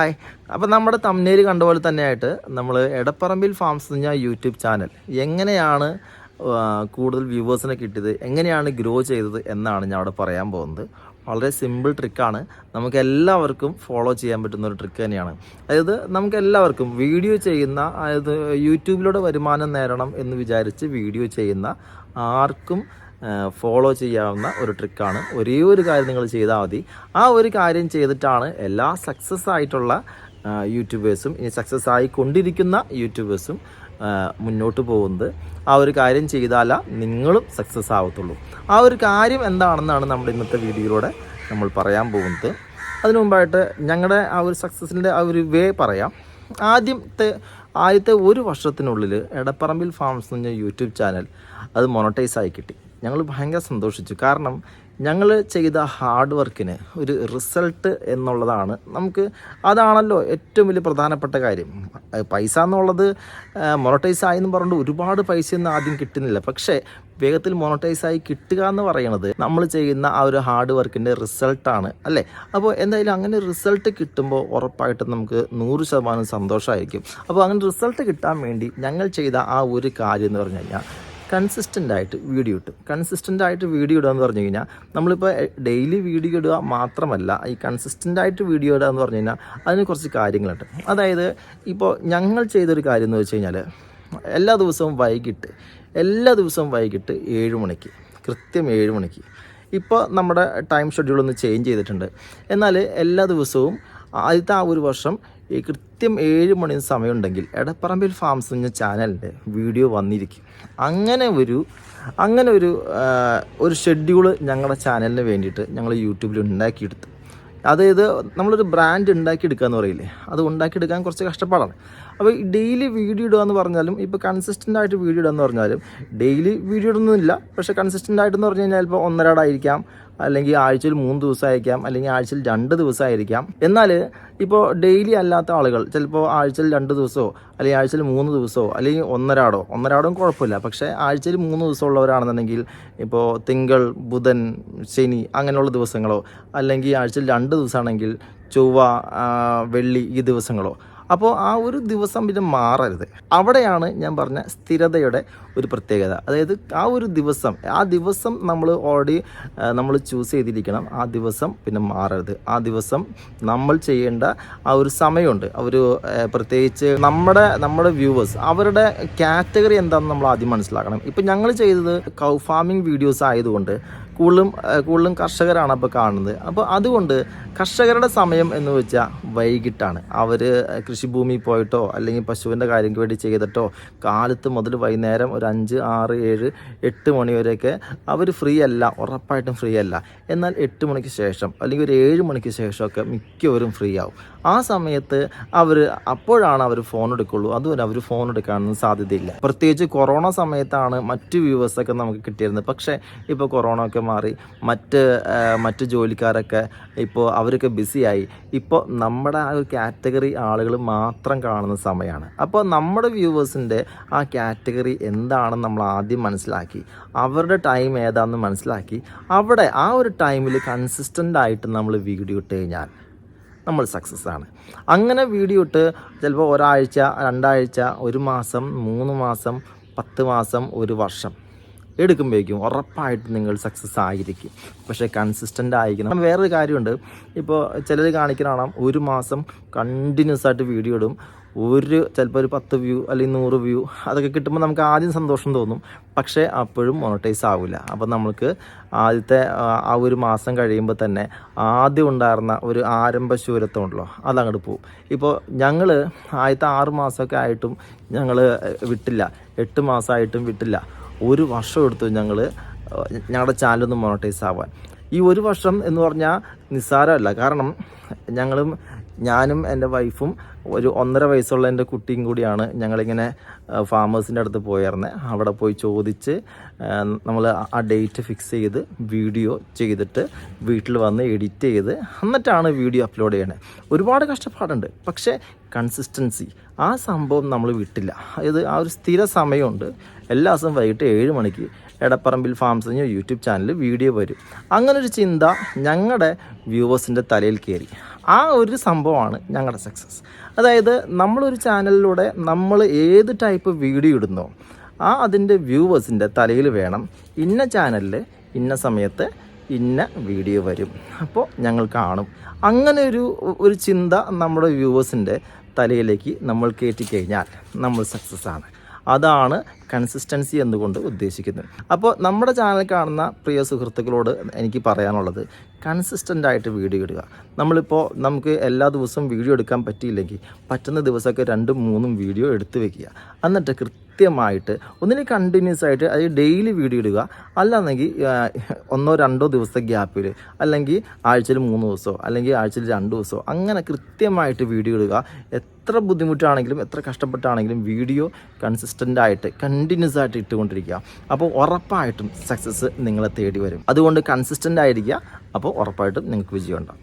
Hi അപ്പം നമ്മുടെ തമ്നേര് കണ്ട പോലെ തന്നെയായിട്ട് നമ്മൾ എടപ്പറമ്പിൽ ഫാംസ് എന്ന് പറഞ്ഞാൽ യൂട്യൂബ് ചാനൽ എങ്ങനെയാണ് കൂടുതൽ വ്യൂവേഴ്സിനെ കിട്ടിയത് എങ്ങനെയാണ് ഗ്രോ ചെയ്തത് എന്നാണ് ഞാൻ അവിടെ പറയാൻ പോകുന്നത്. വളരെ സിമ്പിൾ ട്രിക്കാണ് നമുക്ക് എല്ലാവർക്കും ഫോളോ ചെയ്യാൻ പറ്റുന്ന ഒരു ട്രിക്ക് തന്നെയാണ്. അതായത് നമുക്ക് എല്ലാവർക്കും വീഡിയോ ചെയ്യുന്ന അതായത് യൂട്യൂബിലൂടെ വരുമാനം നേടണം എന്ന് വിചാരിച്ച് വീഡിയോ ചെയ്യുന്ന ആർക്കും ഫോളോ ചെയ്യാവുന്ന ഒരു ട്രിക്കാണ് ഒരേ ഒരു കാര്യം നിങ്ങൾ ചെയ്താൽ മതി. ആ ഒരു കാര്യം ചെയ്തിട്ടാണ് എല്ലാ സക്സസ് ആയിട്ടുള്ള യൂട്യൂബേഴ്സും ഇനി സക്സസ് ആയിക്കൊണ്ടിരിക്കുന്ന യൂട്യൂബേഴ്സും മുന്നോട്ട് പോകുന്നത്. ആ ഒരു കാര്യം ചെയ്താല നിങ്ങളും സക്സസ് ആവത്തുള്ളൂ. ആ ഒരു കാര്യം എന്താണെന്നാണ് നമ്മുടെ ഇന്നത്തെ വീഡിയോയിലൂടെ നമ്മൾ പറയാൻ പോകുന്നത്. അതിനു മുമ്പായിട്ട് ഞങ്ങളുടെ ആ ഒരു സക്സസിന്റെ ആ ഒരു വേ പറയാം. ആദ്യത്തെ ആദ്യത്തെ ഒരു വർഷത്തിനുള്ളിൽ എടപ്പറമ്പിൽ ഫാംസ് എന്ന് പറഞ്ഞ യൂട്യൂബ് ചാനൽ അത് മൊണറ്റൈസ് ആയി കിട്ടി. ഞങ്ങൾ ഭയങ്കര സന്തോഷിച്ചു. കാരണം ഞങ്ങൾ ചെയ്ത ഹാർഡ് വർക്കിന് ഒരു റിസൾട്ട് എന്നുള്ളതാണ് നമുക്ക് അതാണല്ലോ ഏറ്റവും വലിയ പ്രധാനപ്പെട്ട കാര്യം. പൈസ എന്നുള്ളത് മൊണറ്റൈസ് ആയി എന്ന് പറഞ്ഞിട്ട് ഒരുപാട് പൈസയൊന്നും ആദ്യം കിട്ടുന്നില്ല. പക്ഷേ വേഗത്തിൽ മോണറ്റൈസ് ആയി കിട്ടുക എന്ന് പറയുന്നത് നമ്മൾ ചെയ്യുന്ന ആ ഒരു ഹാർഡ് വർക്കിന്റെ റിസൾട്ടാണ് അല്ലേ? അപ്പോൾ എന്തായാലും അങ്ങനെ റിസൾട്ട് കിട്ടുമ്പോൾ ഉറപ്പായിട്ടും നമുക്ക് നൂറ് ശതമാനം സന്തോഷമായിരിക്കും അപ്പോൾ അങ്ങനെ റിസൾട്ട് കിട്ടാൻ വേണ്ടി ഞങ്ങൾ ചെയ്ത ആ ഒരു കാര്യം എന്ന് പറഞ്ഞു കഴിഞ്ഞാൽ കൺസിസ്റ്റന്റ് ആയിട്ട് വീഡിയോ ഇട്ടു. കൺസിസ്റ്റന്റ് ആയിട്ട് വീഡിയോ ഇടുക എന്ന് പറഞ്ഞു കഴിഞ്ഞാൽ നമ്മളിപ്പോൾ ഡെയിലി വീഡിയോ ഇടുക മാത്രമല്ല ഈ കൺസിസ്റ്റന്റ് ആയിട്ട് വീഡിയോ ഇടുക എന്ന് പറഞ്ഞു കഴിഞ്ഞാൽ അതിന് കുറച്ച് കാര്യങ്ങളുണ്ട്. അതായത് ഇപ്പോൾ ഞങ്ങൾ ചെയ്തൊരു കാര്യം എന്ന് വെച്ച് കഴിഞ്ഞാൽ എല്ലാ ദിവസവും വൈകിട്ട് എല്ലാ ദിവസവും വൈകിട്ട് ഏഴ് മണിക്ക് കൃത്യം ഏഴ് മണിക്ക്. ഇപ്പോൾ നമ്മുടെ ടൈം ഷെഡ്യൂൾ ഒന്ന് ചേഞ്ച് ചെയ്തിട്ടുണ്ട്. എന്നാൽ എല്ലാ ദിവസവും ആദ്യത്തെ ആ ഒരു വർഷം ഈ കൃത്യം ഏഴ് മണി സമയമുണ്ടെങ്കിൽ എടപ്പറമ്പിൽ ഫാംസ് എന്ന ചാനലിന്റെ വീഡിയോ വന്നിരിക്കും. അങ്ങനെ ഒരു അങ്ങനെ ഒരു ഒരു ഷെഡ്യൂൾ ഞങ്ങളുടെ ചാനലിന് വേണ്ടിയിട്ട് ഞങ്ങൾ യൂട്യൂബിൽ ഉണ്ടാക്കിയെടുത്തു. അതായത് നമ്മളൊരു ബ്രാൻഡ് ഉണ്ടാക്കിയെടുക്കുക എന്ന് പറയില്ലേ? അത് ഉണ്ടാക്കിയെടുക്കാൻ കുറച്ച് കഷ്ടപ്പാടാണ്. അപ്പോൾ ഡെയിലി വീഡിയോ ഇടുക എന്ന് പറഞ്ഞാലും ഇപ്പോൾ കൺസിസ്റ്റന്റ് ആയിട്ട് വീഡിയോ ഇടുക എന്ന് പറഞ്ഞാലും ഡെയിലി വീഡിയോ ഇടുന്നില്ല പക്ഷേ കൺസിസ്റ്റന്റ് ആയിട്ടെന്ന് പറഞ്ഞു കഴിഞ്ഞാൽ ഇപ്പോൾ ഒന്നരാടായിരിക്കാം അല്ലെങ്കിൽ ആഴ്ചയിൽ മൂന്ന് ദിവസമായിരിക്കാം അല്ലെങ്കിൽ ആഴ്ചയിൽ രണ്ട് ദിവസമായിരിക്കാം എന്നാൽ ഇപ്പോൾ ഡെയിലി അല്ലാത്ത ആളുകൾ ചിലപ്പോൾ ആഴ്ചയിൽ രണ്ട് ദിവസമോ അല്ലെങ്കിൽ ആഴ്ചയിൽ മൂന്ന് ദിവസമോ അല്ലെങ്കിൽ ഒന്നരാടോ ഒന്നരാടോ കുഴപ്പമില്ല. പക്ഷേ ആഴ്ചയിൽ മൂന്ന് ദിവസം ഉള്ളവരാണെന്നുണ്ടെങ്കിൽ ഇപ്പോൾ തിങ്കൾ ബുധൻ ശനി അങ്ങനെയുള്ള ദിവസങ്ങളോ അല്ലെങ്കിൽ ആഴ്ചയിൽ രണ്ട് ദിവസമാണെങ്കിൽ ചൊവ്വ വെള്ളി ഈ ദിവസങ്ങളോ അപ്പോൾ ആ ഒരു ദിവസം പിന്നെ മാറരുത്. അവിടെയാണ് ഞാൻ പറഞ്ഞ സ്ഥിരതയുടെ ഒരു പ്രത്യേകത. അതായത് ആ ഒരു ദിവസം ആ ദിവസം നമ്മൾ ഓൾറെഡി നമ്മൾ ചൂസ് ചെയ്തിരിക്കണം. ആ ദിവസം പിന്നെ മാറരുത്. ആ ദിവസം നമ്മൾ ചെയ്യേണ്ട ആ ഒരു സമയമുണ്ട്. ഒരു പ്രത്യേകിച്ച് നമ്മുടെ നമ്മുടെ വ്യൂവേഴ്സ് അവരുടെ കാറ്റഗറി എന്താണെന്ന് നമ്മൾ ആദ്യം മനസ്സിലാക്കണം. ഇപ്പം ഞങ്ങൾ ചെയ്തത് കൗ ഫാമിംഗ് വീഡിയോസ് ആയതുകൊണ്ട് കൂടുതലും കൂടുതലും കർഷകരാണ് അപ്പോൾ കാണുന്നത്. അപ്പോൾ അതുകൊണ്ട് കർഷകരുടെ സമയം എന്ന് വെച്ചാൽ വൈകിട്ടാണ്. അവർ കൃഷിഭൂമി പോയിട്ടോ അല്ലെങ്കിൽ പശുവിന്റെ കാര്യം വേണ്ടി ചെയ്തിട്ടോ കാലത്ത് മുതൽ വൈകുന്നേരം ഒരു അഞ്ച് ആറ് ഏഴ് എട്ട് മണി വരെയൊക്കെ അവർ ഫ്രീ അല്ല ഉറപ്പായിട്ടും ഫ്രീ അല്ല. എന്നാൽ എട്ട് മണിക്ക് ശേഷം അല്ലെങ്കിൽ ഒരു ഏഴ് മണിക്ക് ശേഷമൊക്കെ മിക്കവരും ഫ്രീ ആവും. ആ സമയത്ത് അവർ അപ്പോഴാണ് അവർ ഫോൺ എടുക്കുള്ളൂ. അതുപോലെ അവർ ഫോൺ എടുക്കാനൊന്നും സാധ്യതയില്ല. പ്രത്യേകിച്ച് കൊറോണ സമയത്താണ് മറ്റ് വ്യൂവേഴ്സൊക്കെ നമുക്ക് കിട്ടിയിരുന്നത്. പക്ഷേ ഇപ്പോൾ കൊറോണ ഒക്കെ മാറി. മറ്റ് മറ്റ് ജോലിക്കാരൊക്കെ ഇപ്പോൾ അവരൊക്കെ ബിസിയായി. ഇപ്പോൾ നമ്മുടെ ആ ഒരു കാറ്റഗറി ആളുകൾ മാത്രം കാണുന്ന സമയമാണ് അപ്പോൾ നമ്മുടെ വ്യൂവേഴ്സിന്റെ ആ കാറ്റഗറി എന്താണെന്ന് നമ്മൾ ആദ്യം മനസ്സിലാക്കി. അവരുടെ ടൈം ഏതാണെന്ന് മനസ്സിലാക്കി. അവിടെ ആ ഒരു ടൈമിൽ കൺസിസ്റ്റന്റ് ആയിട്ട് നമ്മൾ വീഡിയോ ഇട്ട് കഴിഞ്ഞാൽ നമ്മൾ സക്സസ് ആണ്. അങ്ങനെ വീഡിയോ ഇട്ട് ചിലപ്പോൾ ഒരാഴ്ച രണ്ടാഴ്ച ഒരു മാസം മൂന്ന് മാസം പത്ത് മാസം ഒരു വർഷം. എടുക്കുമ്പോഴേക്കും ഉറപ്പായിട്ട് നിങ്ങൾ സക്സസ് ആയിരിക്കും. പക്ഷേ കൺസിസ്റ്റന്റ് ആയിരിക്കണം. വേറൊരു കാര്യമുണ്ട്. ഇപ്പോൾ ചിലർ കാണിക്കണം ഒരു മാസം കണ്ടിന്യൂസ് ആയിട്ട് വീഡിയോ ഇടും. ഒരു ചിലപ്പോൾ ഒരു പത്ത് വ്യൂ അല്ലെങ്കിൽ നൂറ് വ്യൂ അതൊക്കെ കിട്ടുമ്പോൾ നമുക്ക് ആദ്യം സന്തോഷം തോന്നും. പക്ഷേ അപ്പോഴും മോണിറ്റൈസ് ആവില്ല അപ്പോൾ നമുക്ക് ആദ്യത്തെ ആ, ഒരു മാസം കഴിയുമ്പോൾ തന്നെ ആദ്യം ഉണ്ടായിരുന്ന ഒരു ആരംഭ ശൂരത്വം ഉണ്ടല്ലോ അതങ്ങോട്ട് പോകും ഇപ്പോൾ ഞങ്ങൾ ആദ്യത്തെ ആറ് മാസമൊക്കെ ആയിട്ടും ഞങ്ങൾ വിട്ടില്ല. എട്ട് മാസമായിട്ടും വിട്ടില്ല. ഒരു വർഷം എടുത്തു ഞങ്ങൾ ഞങ്ങളുടെ ചാനലൊന്ന് മോണിറ്റൈസ് ആവാൻ. ഈ ഒരു വർഷം എന്ന് പറഞ്ഞാൽ നിസ്സാരമല്ല. കാരണം ഞങ്ങളും ഞാനും എന്റെ വൈഫും ഒരു ഒന്നര വയസ്സുള്ള എന്റെ കുട്ടിയും കൂടിയാണ് ഞങ്ങളിങ്ങനെ ഫാമേഴ്സിന്റെ അടുത്ത് പോയിരുന്നത് അവിടെ പോയി ചോദിച്ച് നമ്മൾ ആ ഡേറ്റ് ഫിക്സ് ചെയ്ത് വീഡിയോ ചെയ്തിട്ട് വീട്ടിൽ വന്ന് എഡിറ്റ് ചെയ്ത് എന്നിട്ടാണ് വീഡിയോ അപ്ലോഡ് ചെയ്യണത് ഒരുപാട് കഷ്ടപ്പാടുണ്ട്. പക്ഷേ കൺസിസ്റ്റൻസി ആ സംഭവം നമ്മൾ വിട്ടില്ല. അതായത് ആ ഒരു സ്ഥിര സമയമുണ്ട്. എല്ലാ ദിവസവും വൈകിട്ട് ഏഴ് മണിക്ക് എടപ്പറമ്പിൽ ഫാംസ് യൂട്യൂബ് ചാനലിൽ വീഡിയോ വരും. അങ്ങനൊരു ചിന്ത ഞങ്ങളുടെ വ്യൂവേഴ്സിന്റെ തലയിൽ കയറി ആ ഒരു സംഭവമാണ് ഞങ്ങളുടെ സക്സസ് അതായത് നമ്മളൊരു ചാനലിലൂടെ നമ്മൾ ഏത് ടൈപ്പ് വീഡിയോ ഇടുന്നോ ആ അതിന്റെ വ്യൂവേഴ്സിന്റെ തലയിൽ വേണം ഇന്ന ചാനലിൽ ഇന്ന സമയത്ത് ഇന്ന വീഡിയോ വരും. അപ്പോൾ ഞങ്ങൾ കാണും. അങ്ങനെ ഒരു ഒരു ചിന്ത നമ്മുടെ വ്യൂവേഴ്സിന്റെ തലയിലേക്ക് നമ്മൾ കയറ്റി കഴിഞ്ഞാൽ നമ്മൾ സക്സസ് ആണ്. അതാണ് കൺസിസ്റ്റൻസി എന്നുകൊണ്ട് ഉദ്ദേശിക്കുന്നത് അപ്പോൾ നമ്മുടെ ചാനൽ കാണുന്ന പ്രിയ സുഹൃത്തുക്കളോട് എനിക്ക് പറയാനുള്ളത് കൺസിസ്റ്റന്റ് ആയിട്ട് വീഡിയോ ഇടുക. നമ്മളിപ്പോൾ നമുക്ക് എല്ലാ ദിവസവും വീഡിയോ എടുക്കാൻ പറ്റിയില്ലെങ്കിൽ പറ്റുന്ന ദിവസമൊക്കെ രണ്ടും മൂന്നും വീഡിയോ എടുത്തു വെക്കുക. എന്നിട്ട് കൃത്യമായിട്ട് ഒന്നിനെ കണ്ടിന്യൂസ് ആയിട്ട് അത് ഡെയിലി വീഡിയോ ഇടുക. അല്ലാന്നെങ്കിൽ ഒന്നോ രണ്ടോ ദിവസത്തെ ഗ്യാപ്പിൽ അല്ലെങ്കിൽ ആഴ്ചയിൽ മൂന്ന് ദിവസമോ അല്ലെങ്കിൽ ആഴ്ചയിൽ രണ്ട് ദിവസമോ അങ്ങനെ കൃത്യമായിട്ട് വീഡിയോ ഇടുക. എത്ര ബുദ്ധിമുട്ടാണെങ്കിലും എത്ര കഷ്ടപ്പെട്ടാണെങ്കിലും വീഡിയോ കൺസിസ്റ്റന്റ് ആയിട്ട് കണ്ടിന്യൂസ് ആയിട്ട് ഇട്ടുകൊണ്ടിരിക്കുക. അപ്പോൾ ഉറപ്പായിട്ടും സക്സസ് നിങ്ങളെ തേടി വരും അതുകൊണ്ട് കൺസിസ്റ്റന്റ് ആയിരിക്കുക. അപ്പോൾ ഉറപ്പായിട്ടും നിങ്ങൾക്ക് വിജയം ഉണ്ടാവും